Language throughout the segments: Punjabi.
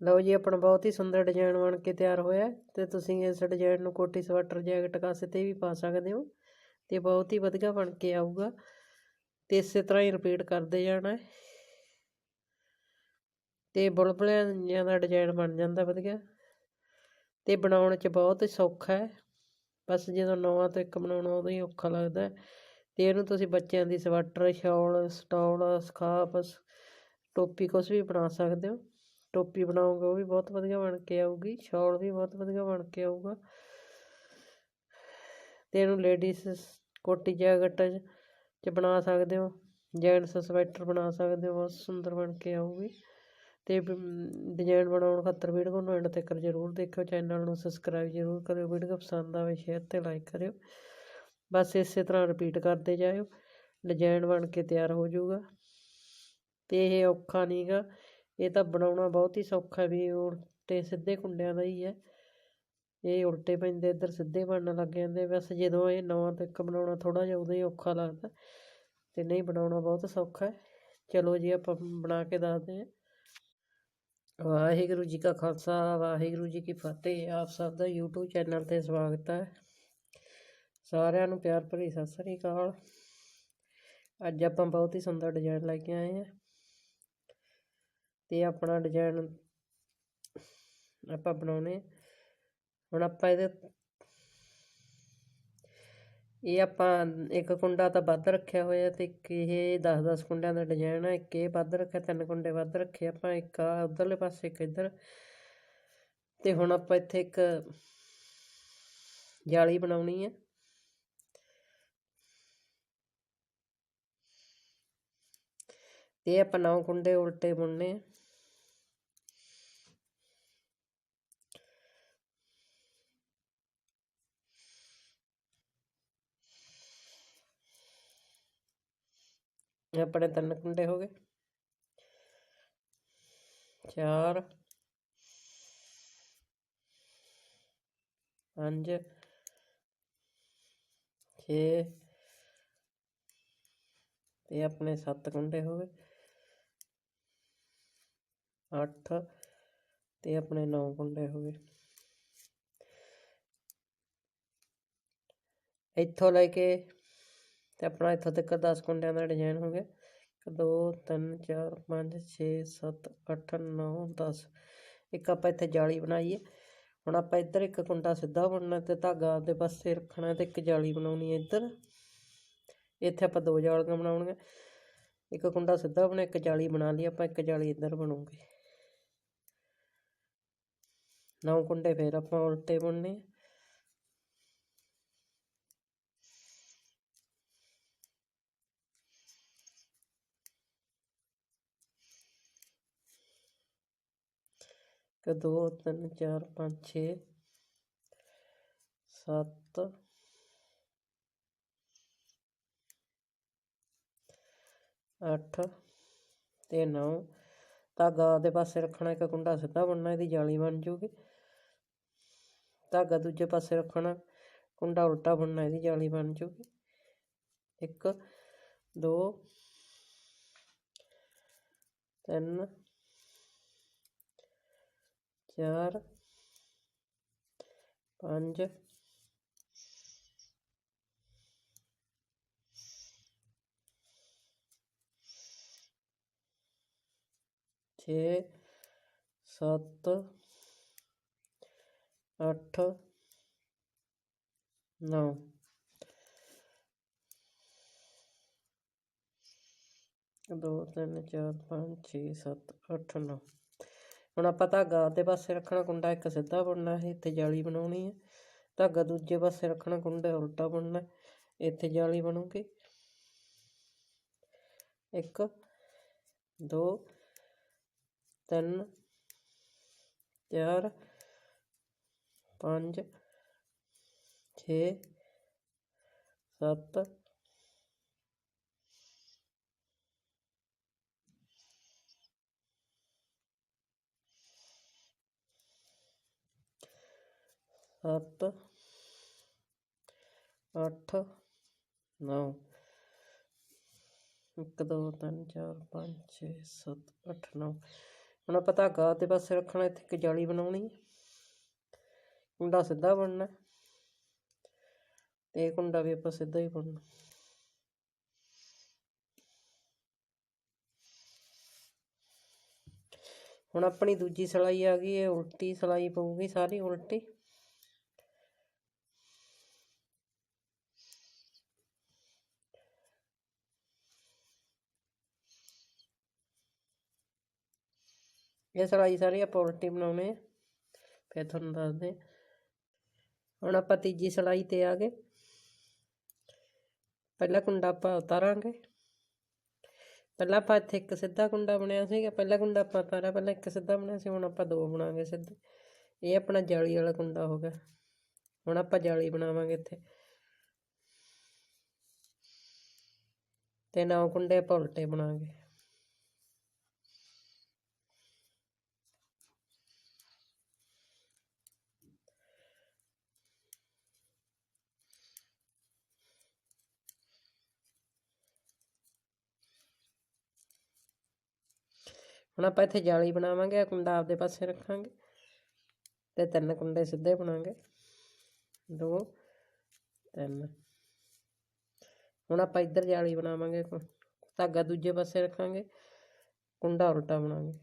ਲਓ ਜੀ, ਆਪਣਾ ਬਹੁਤ ਹੀ ਸੁੰਦਰ ਡਿਜ਼ਾਈਨ ਬਣ ਕੇ ਤਿਆਰ ਹੋਇਆ ਹੈ ਤੇ ਤੁਸੀਂ ਇਸ ਡਿਜ਼ਾਈਨ ਨੂੰ ਕੋਟੀ ਸਵੈਟਰ, ਜੈਕਟ, ਕਾਸੇ ਤੇ ਵੀ ਪਾ ਸਕਦੇ ਹੋ ਤੇ ਬਹੁਤ ਹੀ ਵਧੀਆ ਬਣ ਕੇ ਆਊਗਾ ਤੇ ਇਸੇ ਤਰ੍ਹਾਂ ਹੀ ਰਿਪੀਟ ਕਰਦੇ ਜਾਣਾ ਹੈ। ਤੇ ਬੁਲਬੁਲਿਆਂ ਦਾ ਡਿਜ਼ਾਈਨ ਬਣ ਜਾਂਦਾ ਵਧੀਆ ਤੇ ਬਣਾਉਣ 'ਚ ਬਹੁਤ ਹੀ ਸੌਖਾ ਹੈ। ਬਸ ਜਦੋਂ ਨਵਾਂ ਤੋਂ ਇੱਕ ਬਣਾਉਣਾ ਉਦੋਂ ਹੀ ਔਖਾ ਲੱਗਦਾ ਹੈ ਤੇ ਇਹਨੂੰ ਤੁਸੀਂ ਬੱਚਿਆਂ ਦੀ ਸਵੈਟਰ, ਸ਼ਾਲ, ਸਟਾਲ, ਸਕਾਰਫ, ਟੋਪੀ ਕੁਛ ਵੀ ਬਣਾ ਸਕਦੇ ਹੋ। ਟੋਪੀ ਬਣਾਓਗੇ ਉਹ ਵੀ ਬਹੁਤ ਵਧੀਆ ਬਣ ਕੇ ਆਊਗੀ, ਸ਼ਾਲ ਵੀ ਬਹੁਤ ਵਧੀਆ ਬਣ ਕੇ ਆਊਗਾ। ਤੇ ਇਹਨੂੰ ਲੇਡੀਜ਼ ਕੋਟੀ ਜੈਕਟ 'ਚ ਬਣਾ ਸਕਦੇ ਹੋ ਜੈਂਟਸ ਸਵੈਟਰ ਬਣਾ ਸਕਦੇ ਹੋ, ਬਹੁਤ ਸੁੰਦਰ ਬਣ ਕੇ ਆਊਗੀ। ਤੇ ਡਿਜ਼ਾਈਨ ਬਣਾਉਣ ਖਾਤਰ ਵੀਡੀਓ ਨੂੰ ਐਂਡ ਤੱਕ ਜ਼ਰੂਰ ਦੇਖਿਓ ਚੈਨਲ ਨੂੰ ਸਬਸਕ੍ਰਾਈਬ ਜ਼ਰੂਰ ਕਰਿਓ, ਵੀਡੀਓ ਪਸੰਦ ਆਵੇ ਸ਼ੇਅਰ ਤੇ ਲਾਈਕ ਕਰਿਓ। ਬਸ ਇਸੇ ਤਰ੍ਹਾਂ ਰਿਪੀਟ ਕਰਦੇ ਜਾਇਓ ਡਿਜ਼ਾਈਨ ਬਣ ਕੇ ਤਿਆਰ ਹੋ ਜਾਊਗਾ। ਤੇ ਇਹ ਔਖਾ ਨਹੀਂਗਾ ਇਹ ਤਾਂ ਬਣਾਉਣਾ ਬਹੁਤ ਹੀ ਸੌਖਾ ਵੀ ਉਲਟੇ ਸਿੱਧੇ ਕੁੰਡਿਆਂ ਦਾ ਹੀ ਹੈ। ਇਹ ਉਲਟੇ ਪੈਂਦੇ, ਇੱਧਰ ਸਿੱਧੇ ਬਣਨ ਲੱਗ ਜਾਂਦੇ। ਬਸ ਜਦੋਂ ਇਹ ਨਵਾਂ ਤੋਂ ਇੱਕ ਬਣਾਉਣਾ ਥੋੜਾ ਜਿਹਾ, ਉਦੋਂ ਹੀ ਔਖਾ ਲੱਗਦਾ। ਤੇ ਨਹੀਂ, ਬਣਾਉਣਾ ਬਹੁਤ ਸੌਖਾ ਹੈ। ਚਲੋ ਜੀ, ਆਪਾਂ ਬਣਾ ਕੇ ਦੱਸਦੇ ਹਾਂ। ਵਾਹਿਗੁਰੂ ਜੀ ਕਾ ਖਾਲਸਾ, ਵਾਹਿਗੁਰੂ ਜੀ ਕੀ ਫਤਿਹ। ਆਪ ਸਭ ਦਾ YouTube ਚੈਨਲ ਤੇ ਸਵਾਗਤ ਹੈ। ਸਾਰਿਆਂ ਨੂੰ ਪਿਆਰ ਭਰੀ ਸਤਿ ਸ੍ਰੀ ਅਕਾਲ। ਅੱਜ ਆਪਾਂ ਬਹੁਤ ਹੀ ਸੁੰਦਰ ਡਿਜ਼ਾਈਨ ਲੈ ਕੇ ਆਏ ਹਾਂ। ਤੇ ਆਪਣਾ ਡਿਜ਼ਾਈਨ ਆਪਾਂ ਬਣਾਉਣੇ ਹੁਣ ਆਪਾਂ ਇਹਦੇ ਇਹ ਆਪਾਂ ਇੱਕ ਕੁੰਡਾ ਤਾਂ ਵੱਧ ਰੱਖਿਆ ਹੋਇਆ ਤੇ ਇੱਕ ਇਹ 10-10 ਕੁੰਡਿਆਂ ਦਾ ਡਿਜ਼ਾਈਨ ਹੈ ਇੱਕ ਇਹ ਵੱਧ ਰੱਖਿਆ, ਤਿੰਨ ਕੁੰਡੇ ਵੱਧ ਰੱਖੇ ਆਪਾਂ, ਇੱਕ ਆ ਉਧਰਲੇ ਪਾਸੇ, ਇੱਕ ਇੱਧਰ। ਤੇ ਹੁਣ ਆਪਾਂ ਇੱਥੇ ਇੱਕ ਜਾਲੀ ਬਣਾਉਣੀ ਹੈ ਤੇ ਆਪਾਂ ਨੌ ਕੁੰਡੇ ਉਲਟੇ ਬੁਣਨੇ ਆ। ਆਪਣੇ ਤਿੰਨ ਕੁੰਡੇ ਹੋ ਗਏ। ਚਾਰ, ਪੰਜ, ਛੇ ਤੇ ਆਪਣੇ ਸੱਤ ਕੁੰਡੇ ਹੋ ਗਏ। ਅੱਠ ਤੇ ਆਪਣੇ ਨੌ ਕੁੰਡੇ ਹੋ ਗਏ। ਇੱਥੋਂ ਲੈ ਕੇ ਤੇ ਆਪਣਾ ਇੱਥੋਂ ਤੱਕ 10 ਕੁੰਡਿਆਂ ਦਾ ਡਿਜ਼ਾਈਨ ਹੋ ਗਿਆ। 1 2 3 4 5 6 7 8 9 10 ਇੱਕ ਆਪਾਂ ਇੱਥੇ ਜਾਲੀ ਬਣਾਈ ਹੈ ਹੁਣ ਆਪਾਂ ਇੱਧਰ ਇੱਕ ਕੁੰਡਾ ਸਿੱਧਾ ਬਣਨਾ ਤੇ ਧਾਗਾ ਦੇ ਪਾਸੇ ਰੱਖਣਾ ਤੇ ਇੱਕ ਜਾਲੀ ਬਣਾਉਣੀ ਹੈ ਇੱਧਰ। ਇੱਥੇ ਆਪਾਂ ਦੋ ਜਾਲੀਆਂ ਬਣਾਉਣੀਆਂ। ਇੱਕ ਕੁੰਡਾ ਸਿੱਧਾ ਬਣਾ, ਇੱਕ ਜਾਲੀ ਬਣਾ ਲਈ, ਆਪਾਂ ਇੱਕ ਜਾਲੀ ਇੱਧਰ ਬਣੂਗੀ। ਨੌ ਕੁੰਡੇ ਫੇਰ ਆਪਾਂ ਉਲਟੇ ਬੁਣਨੇ ਇੱਕ, ਦੋ, ਤਿੰਨ, ਚਾਰ, ਪੰਜ, ਛੇ, ਸੱਤ। ਅੱਠ ਤੇ ਨੌ। ਧਾਗਾ ਦੇ ਪਾਸੇ ਰੱਖਣਾ, ਇੱਕ ਕੁੰਡਾ ਸਿੱਧਾ ਬਣਨਾ ਇਹਦੀ ਜਾਲੀ ਬਣ ਜੂਗੀ। ਧਾਗਾ ਦੂਜੇ ਪਾਸੇ ਰੱਖਣਾ, ਕੁੰਡਾ ਉਲਟਾ ਬਣਨਾ ਇਹਦੀ ਜਾਲੀ ਬਣ ਜੂਗੀ। ਇੱਕ, ਦੋ, ਤਿੰਨ ਚਾਰ ਪੰਜ ਛੇ ਸੱਤ ਅੱਠ ਨੌ ਦੋ ਤਿੰਨ ਚਾਰ ਪੰਜ ਛੇ ਸੱਤ ਅੱਠ ਨੌ ਹੁਣ ਆਪਾਂ ਧਾਗਾ ਦੇ ਪਾਸੇ ਰੱਖਣਾ, ਕੁੰਡਾ ਇੱਕ ਸਿੱਧਾ ਬੁਣਨਾ ਹੈ ਇੱਥੇ ਜਾਲੀ ਬਣਾਉਣੀ ਹੈ ਧਾਗਾ ਦੂਜੇ ਪਾਸੇ ਰੱਖਣਾ, ਕੁੰਡਾ ਉਲਟਾ ਬੁਣਨਾ, ਇੱਥੇ ਜਾਲੀ ਬਣੂਗੀ। ਇੱਕ, ਦੋ, ਤਿੰਨ, ਚਾਰ, ਪੰਜ, ਛੇ, ਸੱਤ ਸੱਤ, ਅੱਠ, ਨੌ। ਇੱਕ, ਦੋ, ਤਿੰਨ, ਚਾਰ, ਪੰਜ, ਛੇ, ਸੱਤ, ਅੱਠ, ਨੌ। ਹੁਣ ਆਪਾਂ ਧਾਗਾ ਤੇ ਪਾਸੇ ਰੱਖਣਾ, ਇੱਥੇ ਇੱਕ ਜਾਲੀ ਬਣਾਉਣੀ। ਕੁੰਡਾ ਸਿੱਧਾ ਬਣਨਾ। ਤੇ ਇਹ ਕੁੰਡਾ ਵੀ ਆਪਾਂ ਸਿੱਧਾ ਹੀ ਬਣਨਾ। ਹੁਣ ਆਪਣੀ ਦੂਜੀ ਸਲਾਈ ਆ ਗਈ, ਇਹ ਉਲਟੀ ਸਲਾਈ ਪਊਗੀ, ਸਾਰੀ ਉਲਟੀ। ਇਹ ਸਲਾਈ ਸਾਰੀ ਆਪਾਂ ਉਲਟੀ ਬਣਾਉਣੇ ਆ। ਫਿਰ ਤੁਹਾਨੂੰ ਦੱਸਦੇ ਹੁਣ ਆਪਾਂ ਤੀਜੀ ਸਲਾਈ ਤੇ ਆ ਗਏ। ਪਹਿਲਾ ਕੁੰਡਾ ਆਪਾਂ ਉਤਾਰਾਂਗੇ। ਪਹਿਲਾਂ ਆਪਾਂ ਇੱਥੇ ਇੱਕ ਸਿੱਧਾ ਕੁੰਡਾ ਬਣਿਆ ਸੀਗਾ। ਪਹਿਲਾ ਕੁੰਡਾ ਆਪਾਂ ਉਤਾਰਿਆ, ਪਹਿਲਾਂ ਇੱਕ ਸਿੱਧਾ ਬਣਿਆ ਸੀ। ਹੁਣ ਆਪਾਂ ਦੋ ਬਣਾਵਾਂਗੇ ਸਿੱਧੇ। ਇਹ ਆਪਣਾ ਜਾਲੀ ਵਾਲਾ ਕੁੰਡਾ ਹੋ ਗਿਆ। ਹੁਣ ਆਪਾਂ ਜਾਲੀ ਬਣਾਵਾਂਗੇ ਇੱਥੇ। ਤੇ ਨੌ ਕੁੰਡੇ ਆਪਾਂ ਉਲਟੇ ਬਣਾਵਾਂਗੇ ਹੁਣ ਆਪਾਂ ਇੱਥੇ ਜਾਲੀ ਬਣਾਵਾਂਗੇ ਕੁੰਡਾ ਆਪਦੇ ਪਾਸੇ ਰੱਖਾਂਗੇ ਤੇ ਤਿੰਨ ਕੁੰਡੇ ਸਿੱਧੇ ਬਣਾਵਾਂਗੇ ਦੋ, ਤਿੰਨ। ਹੁਣ ਆਪਾਂ ਇੱਧਰ ਜਾਲੀ ਬਣਾਵਾਂਗੇ ਧਾਗਾ ਦੂਜੇ ਪਾਸੇ ਰੱਖਾਂਗੇ, ਕੁੰਡਾ ਉਲਟਾ ਬਣਾਵਾਂਗੇ।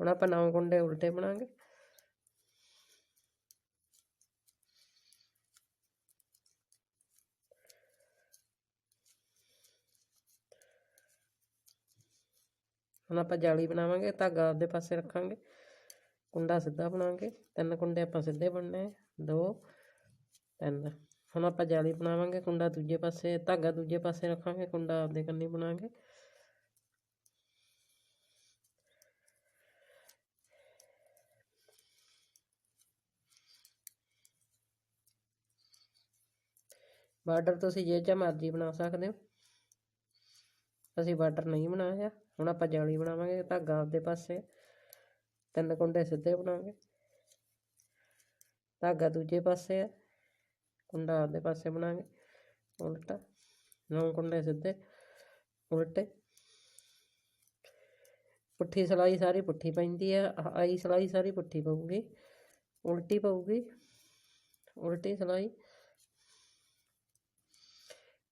ਹੁਣ ਆਪਾਂ ਨੌ ਕੁੰਡੇ ਉਲਟੇ ਬਣਾਵਾਂਗੇ ਹੁਣ ਆਪਾਂ ਜਾਲੀ ਬਣਾਵਾਂਗੇ, ਧਾਗਾ ਆਪਦੇ ਪਾਸੇ ਰੱਖਾਂਗੇ। ਕੁੰਡਾ ਸਿੱਧਾ ਬਣਾਵਾਂਗੇ। ਤਿੰਨ ਕੁੰਡੇ ਆਪਾਂ ਸਿੱਧੇ ਬਣਨੇ ਦੋ, ਤਿੰਨ। ਹੁਣ ਆਪਾਂ ਜਾਲੀ ਬਣਾਵਾਂਗੇ, ਕੁੰਡਾ ਦੂਜੇ ਪਾਸੇ, ਧਾਗਾ ਦੂਜੇ ਪਾਸੇ ਰੱਖਾਂਗੇ, ਕੁੰਡਾ ਆਪਦੇ ਕੰਨੀ ਬਣਾਵਾਂਗੇ। ਬਾਰਡਰ ਤੁਸੀਂ ਜੇ ਚਾ ਮਰਜ਼ੀ ਬਣਾ ਸਕਦੇ ਹੋ। ਅਸੀਂ ਬਾਰਡਰ ਨਹੀਂ ਬਣਾਇਆ। ਹੁਣ ਆਪਾਂ ਜਾਲੀ ਬਣਾਵਾਂਗੇ, ਧਾਗਾ ਆਪਦੇ ਪਾਸੇ। ਤਿੰਨ ਕੁੰਡੇ ਸਿੱਧੇ ਬਣਾਵਾਂਗੇ। ਧਾਗਾ ਦੂਜੇ ਪਾਸੇ ਹੈ ਕੁੰਡਾ ਆਪਦੇ ਪਾਸੇ ਬਣਾਵਾਂਗੇ। ਉਲਟਾ। ਨੌ ਕੁੰਡੇ ਸਿੱਧੇ। ਉਲਟੇ। ਪੁੱਠੀ ਸਲਾਈ ਸਾਰੀ ਪੁੱਠੀ ਪੈਂਦੀ ਹੈ ਆਈ ਸਲਾਈ ਸਾਰੀ ਪੁੱਠੀ ਪਊਗੀ। ਉਲਟੀ ਪਊਗੀ। ਉਲਟੀ ਸਲਾਈ।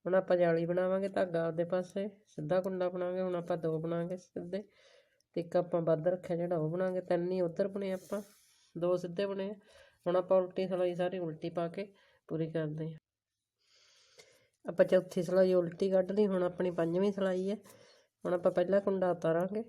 ਹੁਣ ਆਪਾਂ ਜਾਲੀ ਬਣਾਵਾਂਗੇ ਧਾਗਾ ਆਪਦੇ ਪਾਸੇ। ਸਿੱਧਾ ਕੁੰਡਾ ਬਣਾਵਾਂਗੇ ਹੁਣ ਆਪਾਂ ਦੋ ਬਣਾਵਾਂਗੇ ਸਿੱਧੇ। ਤੇ ਇੱਕ ਆਪਾਂ ਵੱਧ ਰੱਖਿਆ ਜਿਹੜਾ ਉਹ ਬਣਾਵਾਂਗੇ ਤਿੰਨ ਹੀ ਉਧਰ ਬਣੇ ਆਪਾਂ। ਦੋ ਸਿੱਧੇ ਬਣੇ ਹੁਣ ਆਪਾਂ ਉਲਟੀ ਸਲਾਈ ਸਾਰੀ ਉਲਟੀ ਪਾ ਕੇ ਪੂਰੀ ਕਰਦੇ ਹਾਂ ਆਪਾਂ ਚੌਥੀ ਸਲਾਈ ਉਲਟੀ ਕੱਢ ਲਈ, ਹੁਣ ਆਪਣੀ ਪੰਜਵੀਂ ਸਲਾਈ ਹੈ ਹੁਣ ਆਪਾਂ ਪਹਿਲਾ ਕੁੰਡਾ ਉਤਾਰਾਂਗੇ।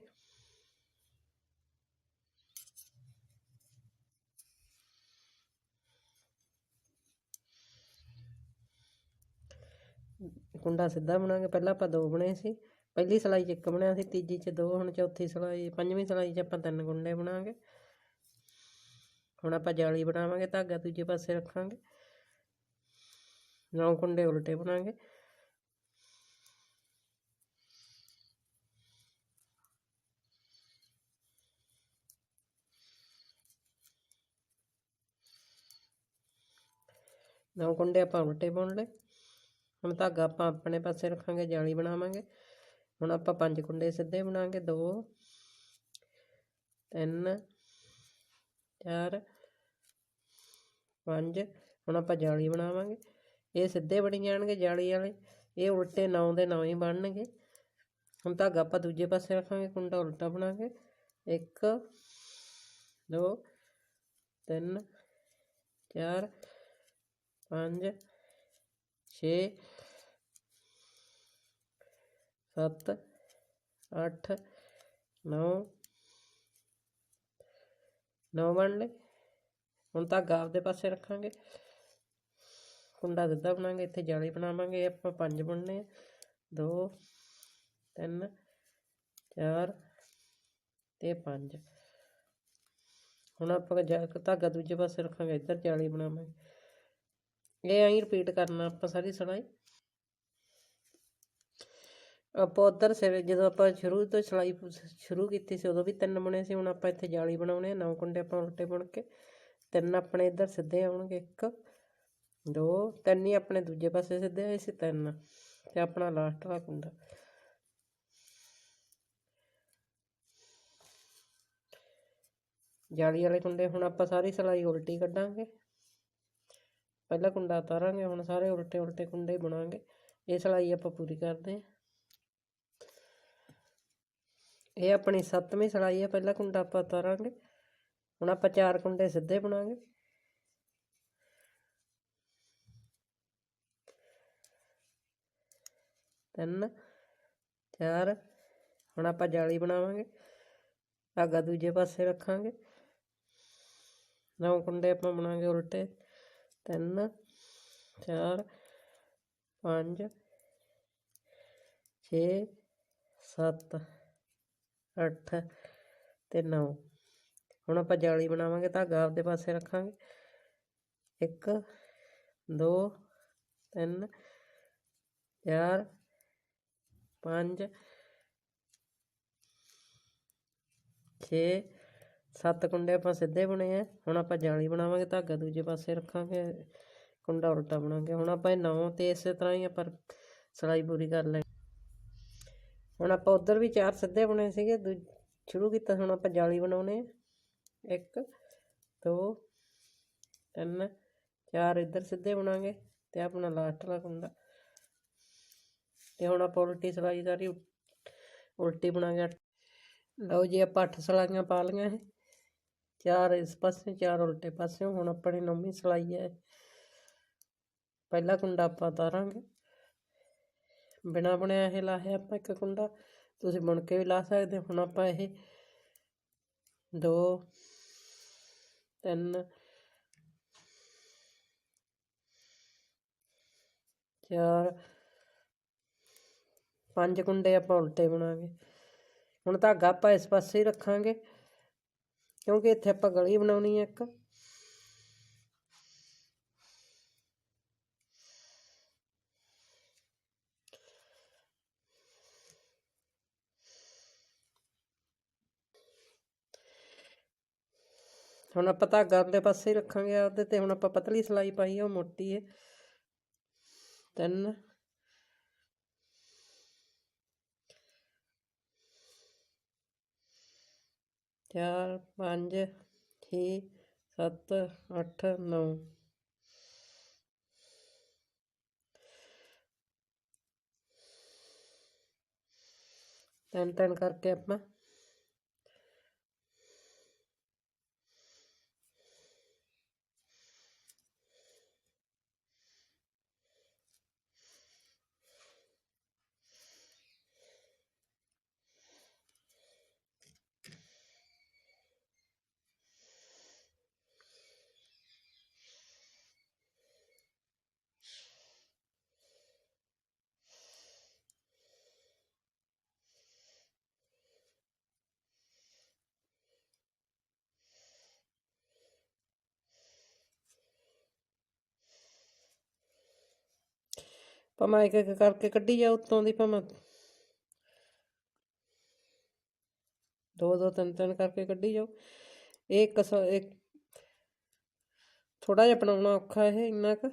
ਕੁੰਡਾ ਸਿੱਧਾ ਬਣਾਵਾਂਗੇ ਪਹਿਲਾਂ ਆਪਾਂ ਦੋ ਬਣੇ ਸੀ। ਪਹਿਲੀ ਸਲਾਈ 'ਚ ਇੱਕ ਬਣਿਆ ਸੀ, ਤੀਜੀ 'ਚ ਦੋ, ਹੁਣ ਚੌਥੀ ਸਲਾਈ, ਪੰਜਵੀਂ ਸਲਾਈ 'ਚ ਆਪਾਂ ਤਿੰਨ ਕੁੰਡੇ ਬਣਾਵਾਂਗੇ ਹੁਣ ਆਪਾਂ ਜਾਲੀ ਬਣਾਵਾਂਗੇ, ਧਾਗਾ ਦੂਜੇ ਪਾਸੇ ਰੱਖਾਂਗੇ। ਨੌ ਕੁੰਡੇ ਉਲਟੇ ਬਣਾਵਾਂਗੇ ਨੌ ਕੁੰਡੇ ਆਪਾਂ ਉਲਟੇ ਬੁਣ ਲਏ। ਹੁਣ ਧਾਗਾ ਆਪਾਂ ਆਪਣੇ ਪਾਸੇ ਰੱਖਾਂਗੇ, ਜਾਲੀ ਬਣਾਵਾਂਗੇ। ਹੁਣ ਆਪਾਂ ਪੰਜ ਕੁੰਡੇ ਸਿੱਧੇ ਬਣਾਵਾਂਗੇ, ਦੋ, ਤਿੰਨ, ਚਾਰ, ਪੰਜ। ਹੁਣ ਆਪਾਂ ਜਾਲੀ ਬਣਾਵਾਂਗੇ। ਇਹ ਸਿੱਧੇ ਬਣੀ ਜਾਣਗੇ ਜਾਲੀ ਵਾਲੇ। ਇਹ ਉਲਟੇ ਨੌ ਦੇ ਨੌ ਹੀ ਬਣਨਗੇ। ਹੁਣ ਧਾਗਾ ਆਪਾਂ ਦੂਜੇ ਪਾਸੇ ਰੱਖਾਂਗੇ, ਕੁੰਡਾ ਉਲਟਾ ਬਣਾ ਬਣਾਵਾਂਗੇ। ਇੱਕ, ਦੋ, ਤਿੰਨ, ਚਾਰ, ਪੰਜ। ਛੇ, ਸੱਤ, ਅੱਠ, ਨੌ ਨੌ ਬਣ ਲਏ ਹੁਣ ਧਾਗਾ ਆਪਦੇ ਪਾਸੇ ਰੱਖਾਂਗੇ। ਕੁੰਡਾ ਸਿੱਧਾ ਬਣਾਵਾਂਗੇ ਇੱਥੇ ਜਾਲੀ ਬਣਾਵਾਂਗੇ। ਆਪਾਂ ਪੰਜ ਬੁਣਨੇ ਦੋ, ਤਿੰਨ, ਚਾਰ ਤੇ ਪੰਜ। ਹੁਣ ਆਪਾਂ ਧਾਗਾ ਦੂਜੇ ਪਾਸੇ ਰੱਖਾਂਗੇ, ਇੱਧਰ ਜਾਲੀ ਬਣਾਵਾਂਗੇ। ਇਹ ਐਂ ਰਿਪੀਟ ਕਰਨਾ ਆਪਾਂ ਸਾਰੀ ਸਲਾਈ ਆਪਾਂ ਉਧਰ ਸਿਰ ਜਦੋਂ ਆਪਾਂ ਸ਼ੁਰੂ ਤੋਂ ਸਲਾਈ ਸ਼ੁਰੂ ਕੀਤੀ ਸੀ ਉਦੋਂ ਵੀ ਤਿੰਨ ਬਣੇ ਸੀ ਹੁਣ ਆਪਾਂ ਇੱਥੇ ਜਾਲੀ ਬਣਾਉਣੇ ਆ ਨੌ ਕੁੰਡੇ ਆਪਾਂ ਉਲਟੇ ਬੁਣ ਕੇ ਤਿੰਨ ਆਪਣੇ ਇੱਧਰ ਸਿੱਧੇ ਆਉਣਗੇ ਇੱਕ ਦੋ ਤਿੰਨ ਹੀ ਆਪਣੇ ਦੂਜੇ ਪਾਸੇ ਸਿੱਧੇ ਆਏ ਸੀ ਤਿੰਨ ਤੇ ਆਪਣਾ ਲਾਸਟ ਵਾਲਾ ਕੁੰਡਾ ਜਾਲੀ ਵਾਲੇ ਕੁੰਡੇ ਹੁਣ ਆਪਾਂ ਸਾਰੀ ਸਿਲਾਈ ਉਲਟੀ ਕੱਢਾਂਗੇ ਪਹਿਲਾ ਕੁੰਡਾ ਉਤਾਰਾਂਗੇ, ਹੁਣ ਸਾਰੇ ਉਲਟੇ ਉਲਟੇ ਕੁੰਡੇ ਹੀ ਬਣਾਂਗੇ। ਇਹ ਸਿਲਾਈ ਆਪਾਂ ਪੂਰੀ ਕਰਦੇ ਹਾਂ। ਇਹ ਆਪਣੀ ਸੱਤਵੀਂ ਸਿਲਾਈ ਹੈ ਪਹਿਲਾ ਕੁੰਡਾ ਆਪਾਂ ਉਤਾਰਾਂਗੇ। ਹੁਣ ਆਪਾਂ ਚਾਰ ਕੁੰਡੇ ਸਿੱਧੇ ਬਣਾਂਗੇ। ਤਿੰਨ, ਚਾਰ, ਹੁਣ ਆਪਾਂ ਜਾਲੀ ਬਣਾਵਾਂਗੇ। ਧਾਗਾ ਦੂਜੇ ਪਾਸੇ ਰੱਖਾਂਗੇ। ਨੌ ਕੁੰਡੇ ਆਪਾਂ ਬਣਾਵਾਂਗੇ ਉਲਟੇ। ਤਿੰਨ, ਚਾਰ, ਪੰਜ, ਛੇ, ਸੱਤ, ਅੱਠ ਅਤੇ ਨੌ। ਹੁਣ ਆਪਾਂ ਜਾਲੀ ਬਣਾਵਾਂਗੇ, ਧਾਗਾ ਆਪਦੇ ਪਾਸੇ ਰੱਖਾਂਗੇ। ਇੱਕ, ਦੋ, ਤਿੰਨ, ਚਾਰ, ਪੰਜ, ਛੇ ਸੱਤ ਕੁੰਡੇ ਆਪਾਂ ਸਿੱਧੇ ਬੁਣੇ ਆ। ਹੁਣ ਆਪਾਂ ਜਾਲੀ ਬਣਾਵਾਂਗੇ, ਧਾਗਾ ਦੂਜੇ ਪਾਸੇ ਰੱਖਾਂਗੇ, ਕੁੰਡਾ ਉਲਟਾ ਬਣਾਵਾਂਗੇ। ਹੁਣ ਆਪਾਂ ਇਹ ਨੌ ਤੇ ਇਸੇ ਤਰ੍ਹਾਂ ਹੀ ਆਪਾਂ ਸਿਲਾਈ ਪੂਰੀ ਕਰ ਲੈ ਹੁਣ ਆਪਾਂ ਉਧਰ ਵੀ ਚਾਰ ਸਿੱਧੇ ਬੁਣੇ ਸੀਗੇ, ਦੂ, ਸ਼ੁਰੂ ਕੀਤਾ ਹੁਣ ਆਪਾਂ ਜਾਲੀ ਬਣਾਉਣੇ ਆ। ਇੱਕ, ਦੋ, ਤਿੰਨ, ਚਾਰ ਇੱਧਰ ਸਿੱਧੇ ਬਣਾਂਗੇ ਤੇ ਆਪਣਾ ਲਾਸਟ ਵਾਲਾ ਕੁੰਡਾ। ਤੇ ਹੁਣ ਆਪਾਂ ਉਲਟੀ ਸਲਾਈ ਸਾਰੀ ਉਲਟੀ ਬਣਾ ਕੇ ਲਓ ਜੀ, ਆਪਾਂ ਅੱਠ ਸਲਾਈਆਂ ਪਾ ਲਈਆਂ ਇਹ। ਚਾਰ ਇਸ ਪਾਸੇ, ਚਾਰ ਉਲਟੇ ਪਾਸੇ ਹੁਣ ਆਪਣੀ ਨੌਵੀਂ ਸਿਲਾਈ ਹੈ। ਪਹਿਲਾ ਕੁੰਡਾ ਆਪਾਂ ਉਤਾਰਾਂਗੇ ਬਿਨਾ ਬਣਿਆ ਇਹ ਲਾਹਿਆ ਆਪਾਂ ਇੱਕ ਕੁੰਡਾ। ਤੁਸੀਂ ਬੁਣ ਕੇ ਵੀ ਲਾ ਸਕਦੇ ਹੁਣ ਆਪਾਂ ਇਹ ਦੋ, ਤਿੰਨ, ਚਾਰ, ਪੰਜ ਕੁੰਡੇ ਆਪਾਂ ਉਲਟੇ ਬਣਾਵਾਂਗੇ ਹੁਣ ਧਾਗਾ ਆਪਾਂ ਇਸ ਪਾਸੇ ਹੀ ਰੱਖਾਂਗੇ। ਕਿਉਂਕਿ ਇੱਥੇ ਆਪਾਂ ਗਲੀ ਬਣਾਉਣੀ ਹੈ ਇੱਕ ਹੁਣ ਆਪਾਂ ਧਾਗਾ ਆਪਦੇ ਪਾਸੇ ਹੀ ਰੱਖਾਂਗੇ ਆਪਦੇ ਤੇ ਹੁਣ ਆਪਾਂ ਪਤਲੀ ਸਿਲਾਈ ਪਾਈ ਹੈ ਉਹ ਮੋਟੀ ਹੈ ਤਿੰਨ ਚਾਰ ਪੰਜ ਛੇ ਸੱਤ ਅੱਠ ਨੌ ਤਿੰਨ ਤਿੰਨ ਕਰਕੇ ਆਪਾਂ ਭਾਵੇਂ ਇੱਕ ਇੱਕ ਕਰਕੇ ਕੱਢੀ ਜਾ ਉੱਤੋਂ ਦੀ ਭਾਵੇਂ ਦੋ ਦੋ ਤਿੰਨ ਤਿੰਨ ਕਰਕੇ ਕੱਢੀ ਜਾਓ। ਇਹ ਇੱਕ ਸ- ਇੱਕ ਥੋੜਾ ਜਿਹਾ ਬਣਾਉਣਾ ਔਖਾ ਇਹ ਇੰਨਾ ਕੁ।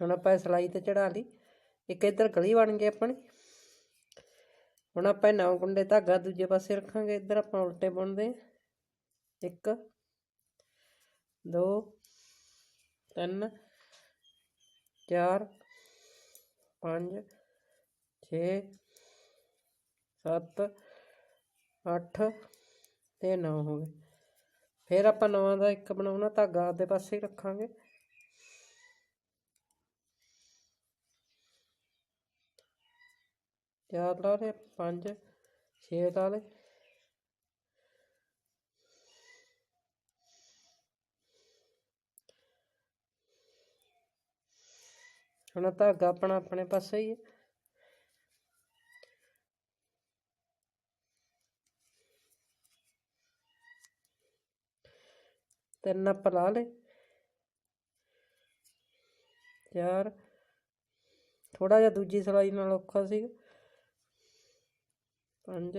ਹੁਣ ਆਪਾਂ ਇਹ ਸਿਲਾਈ ਤੇ ਚੜਾ ਲਈ। ਇੱਕ ਇੱਧਰ ਗਲੀ ਬਣ ਗਈ ਆਪਣੀ। ਹੁਣ ਆਪਾਂ ਨੌ ਗੁੰਡੇ ਧਾਗਾ ਦੂਜੇ ਪਾਸੇ ਰੱਖਾਂਗੇ। ਇੱਧਰ ਆਪਾਂ ਉਲਟੇ ਬੁਣਦੇ ਹਾਂ। ਇੱਕ, ਦੋ, ਤਿੰਨ, ਚਾਰ, ਪੰਜ, ਛੇ, ਸੱਤ, ਅੱਠ ਤੇ ਨੌ ਹੋ ਗਏ। ਫਿਰ ਆਪਾਂ ਨਵਾਂ ਦਾ ਇੱਕ ਬਣਾਉਣਾ। ਧਾਗਾ ਆਪਦੇ ਪਾਸੇ ਹੀ ਰੱਖਾਂਗੇ। ਚਾਰ ਲਾ ਲਏ ਪੰਜ, ਛੇ ਲਾ ਲਏ ਹੁਣ ਧਾਗਾ ਆਪਣਾ ਆਪਣੇ ਪਾਸੇ ਹੀ ਹੈ। ਤਿੰਨ ਆਪਾਂ ਲਾ ਲਏ। ਚਾਰ। ਥੋੜਾ ਜਿਹਾ ਦੂਜੀ ਸਲਾਈ ਨਾਲ ਔਖਾ ਸੀਗਾ। ਪੰਜ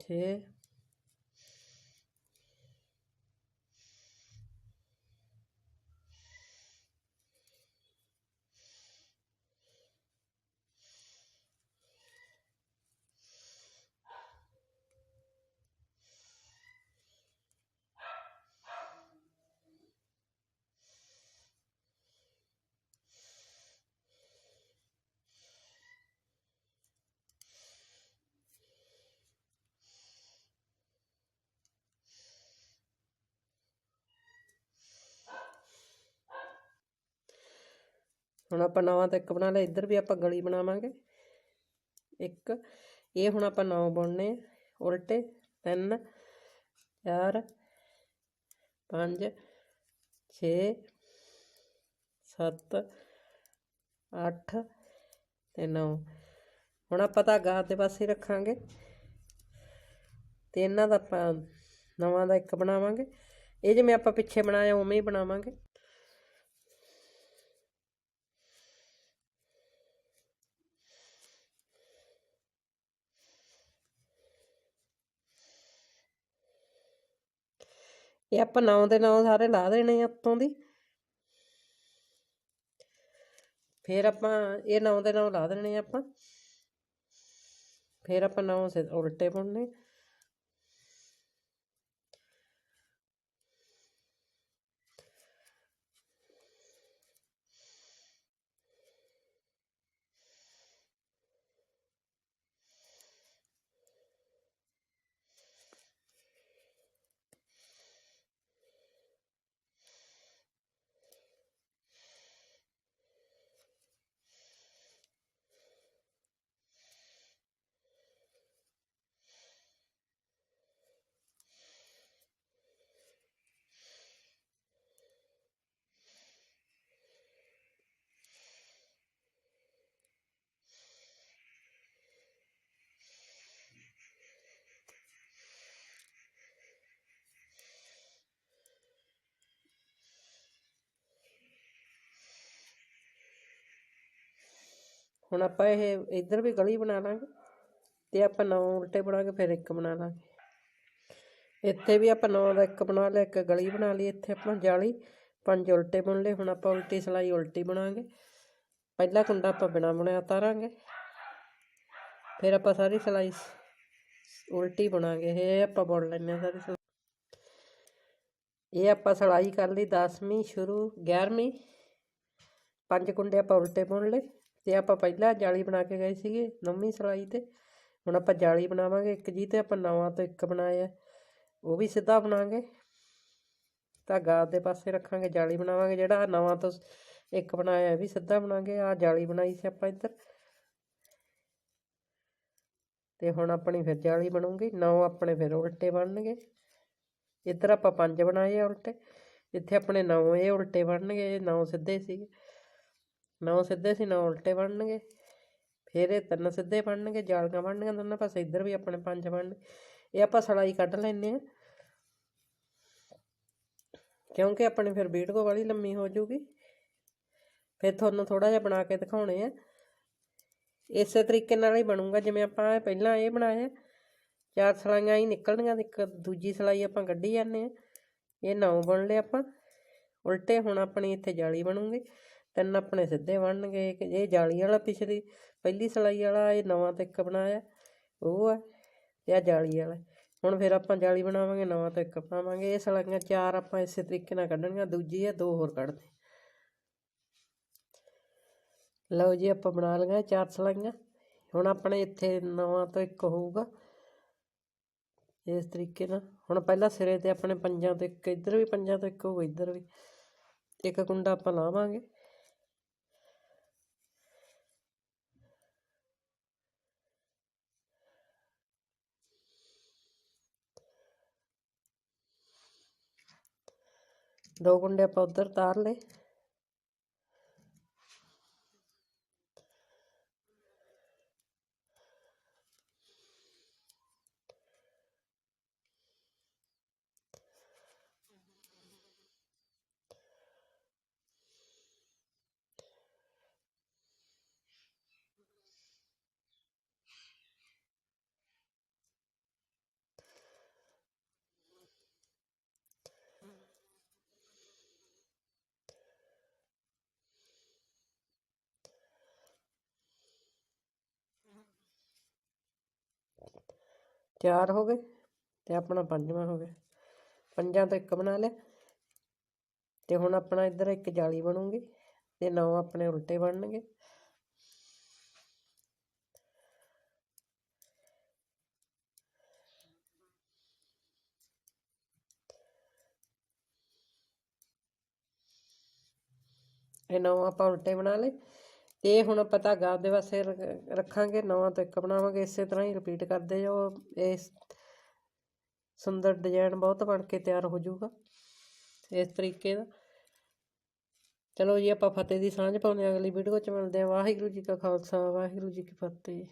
ਛੇ ਹੁਣ ਆਪਾਂ ਨਵਾਂ ਤਾਂ ਇੱਕ ਬਣਾ ਲਿਆ ਇੱਧਰ ਵੀ ਆਪਾਂ ਗਲੀ ਬਣਾਵਾਂਗੇ। ਇੱਕ ਇਹ ਹੁਣ ਆਪਾਂ ਨੌ ਬੁਣਨੇ ਆ, ਉਲਟੇ ਤਿੰਨ ਚਾਰ ਪੰਜ ਛੇ ਸੱਤ ਅੱਠ ਤੇ ਨੌ। ਹੁਣ ਆਪਾਂ ਧਾਗਾ ਦੇ ਪਾਸੇ ਰੱਖਾਂਗੇ। ਤੇ ਇਹਨਾਂ ਦਾ ਆਪਾਂ ਨਵਾਂ ਦਾ ਇੱਕ ਬਣਾਵਾਂਗੇ। ਇਹ ਜਿਵੇਂ ਆਪਾਂ ਪਿੱਛੇ ਬਣਾਇਆ ਉਵੇਂ ਹੀ ਬਣਾਵਾਂਗੇ। ਇਹ ਆਪਾਂ ਨੌ ਦੇ ਨੌ ਸਾਰੇ ਲਾ ਦੇਣੇ ਆ ਉੱਤੋਂ ਦੀ। ਫਿਰ ਆਪਾਂ ਇਹ ਨੌ ਦੇ ਨੌ ਲਾ ਦੇਣੇ ਆ ਆਪਾਂ। ਫਿਰ ਆਪਾਂ ਨੌ ਉਲਟੇ ਬੁਣਨੇ। ਹੁਣ ਆਪਾਂ ਇਹ ਇੱਧਰ ਵੀ ਗਲੀ ਬਣਾ ਲਾਂਗੇ ਤੇ ਆਪਾਂ ਨੌ ਉਲਟੇ ਬਣਾ ਫਿਰ ਇੱਕ ਬਣਾ ਲਾਂਗੇ। ਇੱਥੇ ਵੀ ਆਪਾਂ ਨੌ ਦਾ ਇੱਕ ਬਣਾ ਲਿਆ, ਇੱਕ ਗਲੀ ਬਣਾ ਲਈ, ਇੱਥੇ ਆਪਾਂ ਜਾਲੀ, ਪੰਜ ਉਲਟੇ ਬੁਣ ਲਏ, ਹੁਣ ਆਪਾਂ ਉਲਟੀ ਸਲਾਈ ਉਲਟੀ ਬਣਾਵਾਂਗੇ ਪਹਿਲਾ ਕੁੰਡਾ ਆਪਾਂ ਬਿਨਾ ਬੁਣਿਆ ਤਾਰਾਂਗੇ ਫਿਰ ਆਪਾਂ ਸਾਰੀ ਸਲਾਈ ਉਲਟੀ ਬਣਾਂਗੇ, ਇਹ ਆਪਾਂ ਬੁਣ ਲੈਂਦੇ ਹਾਂ ਸਾਰੀ ਸਲਾਈ। ਇਹ ਆਪਾਂ ਸਲਾਈ ਕਰ ਲਈ 10ਵੀਂ ਸ਼ੁਰੂ 11ਵੀਂ ਪੰਜ ਕੁੰਡੇ ਆਪਾਂ ਉਲਟੇ ਬੁਣ ਲਏ। ਤੇ ਆਪਾਂ ਪਹਿਲਾਂ ਜਾਲੀ ਬਣਾ ਕੇ ਗਏ ਸੀਗੇ, ਨਵੀਂ ਸਲਾਈ ਤੇ। ਹੁਣ ਆਪਾਂ ਜਾਲੀ ਬਣਾਵਾਂਗੇ, ਇੱਕ ਜੀ ਤੇ ਆਪਾਂ ਨਵਾਂ ਤੋਂ ਇੱਕ ਬਣਾਇਆ ਉਹ ਵੀ ਸਿੱਧਾ ਬਣਾਵਾਂਗੇ ਧਾਗਾ ਦੇ ਪਾਸੇ ਰੱਖਾਂਗੇ, ਜਾਲੀ ਬਣਾਵਾਂਗੇ। ਜਿਹੜਾ ਨਵਾਂ ਤੋਂ ਇੱਕ ਬਣਾਇਆ ਇਹ ਵੀ ਸਿੱਧਾ ਬਣਾਵਾਂਗੇ ਆ ਜਾਲੀ ਬਣਾਈ ਸੀ ਆਪਾਂ ਇੱਧਰ। ਤੇ ਹੁਣ ਆਪਣੀ ਫਿਰ ਜਾਲੀ ਬਣੂਗੀ। ਨੌ ਆਪਣੇ ਫਿਰ ਉਲਟੇ ਬਣਨਗੇ। ਇੱਧਰ ਆਪਾਂ ਪੰਜ ਬਣਾਏ ਆ ਉਲਟੇ। ਇੱਥੇ ਆਪਣੇ ਨੌ ਇਹ ਉਲਟੇ ਬਣਨਗੇ, ਇਹ ਨੌ ਸਿੱਧੇ ਸੀਗੇ। ਨੌ ਸਿੱਧੇ ਸੀ, ਨੌ ਉਲਟੇ ਬਣਨਗੇ। ਫਿਰ ਇਹ ਤਿੰਨ ਸਿੱਧੇ ਬਣਨਗੇ, ਜਾਲੀਆਂ ਬਣਨਗੀਆਂ ਦੋਨਾਂ ਪਾਸੇ, ਇੱਧਰ ਵੀ ਆਪਣੇ ਪੰਜ ਬਣਨ ਇਹ ਆਪਾਂ ਸਲਾਈ ਕੱਢ ਲੈਨੇ ਆ ਕਿਉਂਕਿ ਆਪਣੀ ਫਿਰ ਵੀਡੀਓ ਵਾਲੀ ਲੰਮੀ ਹੋ ਜੂਗੀ ਫਿਰ ਤੁਹਾਨੂੰ ਥੋੜਾ ਜਿਹਾ ਬਣਾ ਕੇ ਦਿਖਾਉਣੇ ਆ। ਇਸੇ ਤਰੀਕੇ ਨਾਲ ਹੀ ਬਣੂਗਾ, ਜਿਵੇਂ ਆਪਾਂ ਇਹ ਪਹਿਲਾਂ ਇਹ ਬਣਾਇਆ। ਚਾਰ ਸਲਾਈਆਂ ਹੀ ਨਿਕਲਣਗੀਆਂ ਤੇ ਇੱਕ ਦੂਜੀ ਸਲਾਈ ਆਪਾਂ ਕੱਢੀ ਜਾਂਦੇ ਆ ਇਹ ਨੌ ਬਣ ਲਏ ਆਪਾਂ। ਉਲਟੇ ਹੁਣ ਆਪਣੀ ਇੱਥੇ ਜਾਲੀ ਬਣੂਗੀ। ਤਿੰਨ ਆਪਣੇ ਸਿੱਧੇ ਬਣਨਗੇ ਇਹ ਜਾਲੀ ਵਾਲਾ ਪਿਛਲੀ, ਪਹਿਲੀ ਸਲਾਈ ਵਾਲਾ, ਇਹ ਨਵਾਂ ਤੇ ਇੱਕ ਬਣਾਇਆ, ਉਹ ਹੈ ਤੇ ਆ ਜਾਲੀ ਵਾਲਾ। ਹੁਣ ਫਿਰ ਆਪਾਂ ਜਾਲੀ ਬਣਾਵਾਂਗੇ, ਨਵਾਂ ਤੇ ਇੱਕ ਬਣਾਵਾਂਗੇ, ਇਹ ਸਲਾਈਆਂ ਚਾਰ ਆਪਾਂ ਇਸੇ ਤਰੀਕੇ ਨਾਲ ਕੱਢਣੀਆਂ, ਦੂਜੀ ਹੈ ਦੋ ਹੋਰ ਕੱਢਦੇ। ਲਓ ਜੀ, ਆਪਾਂ ਬਣਾ ਲਈਆਂ ਚਾਰ ਸਲਾਈਆਂ। ਹੁਣ ਆਪਣੇ ਇੱਥੇ ਨਵਾਂ ਤੋਂ ਇੱਕ ਹੋਊਗਾ, ਇਸ ਤਰੀਕੇ ਨਾਲ। ਹੁਣ ਪਹਿਲਾਂ ਸਿਰੇ ਤੇ ਆਪਣੇ ਪੰਜਾਂ ਤੋਂ ਇੱਕ, ਇੱਧਰ ਵੀ ਪੰਜਾਂ ਤੋਂ ਇੱਕ ਹੋਊ, ਇੱਧਰ ਵੀ। ਇੱਕ ਕੁੰਡਾ ਆਪਾਂ ਲਾਵਾਂਗੇ। ਦੋ ਕੁੰਡੇ ਆਪਾਂ ਉੱਧਰ ਤਾਰ ਲਏ। ਚਾਰ ਹੋ ਗਏ ਤੇ ਆਪਣਾ ਪੰਜਵਾਂ ਹੋ ਗਿਆ। ਪੰਜਾਂ ਤੋਂ ਇੱਕ ਬਣਾ ਲਿਆ ਤੇ ਹੁਣ ਆਪਣਾ ਇੱਧਰ ਇੱਕ ਜਾਲੀ ਬਣੂਗੀ ਤੇ ਨੌ ਆਪਣੇ ਉਲਟੇ ਬਣਨਗੇ। ਇਹ ਨੌ ਆਪਾਂ ਉਲਟੇ ਬਣਾ ਲਏ। ਤੇ ਇਹ ਹੁਣ ਆਪਾਂ ਧਾਗਾ ਆਪਦੇ ਵਾਸਤੇ ਰ- ਰੱਖਾਂਗੇ, ਨਵਾਂ ਤੋਂ ਇੱਕ ਬਣਾਵਾਂਗੇ, ਇਸੇ ਤਰ੍ਹਾਂ ਹੀ ਰਿਪੀਟ ਕਰਦੇ ਜਾਓ ਇਸ ਸੁੰਦਰ ਡਿਜ਼ਾਈਨ ਬਹੁਤ ਬਣ ਕੇ ਤਿਆਰ ਹੋ ਜਾਊਗਾ, ਇਸ ਤਰੀਕੇ ਦਾ ਚਲੋ ਜੀ, ਆਪਾਂ ਫਤਿਹ ਦੀ ਸਾਂਝ ਪਾਉਂਦੇ ਹਾਂ, ਅਗਲੀ ਵੀਡੀਓ 'ਚ ਮਿਲਦੇ ਹਾਂ। ਵਾਹਿਗੁਰੂ ਜੀ ਕਾ ਖਾਲਸਾ, ਵਾਹਿਗੁਰੂ ਜੀ ਕੀ ਫਤਿਹ।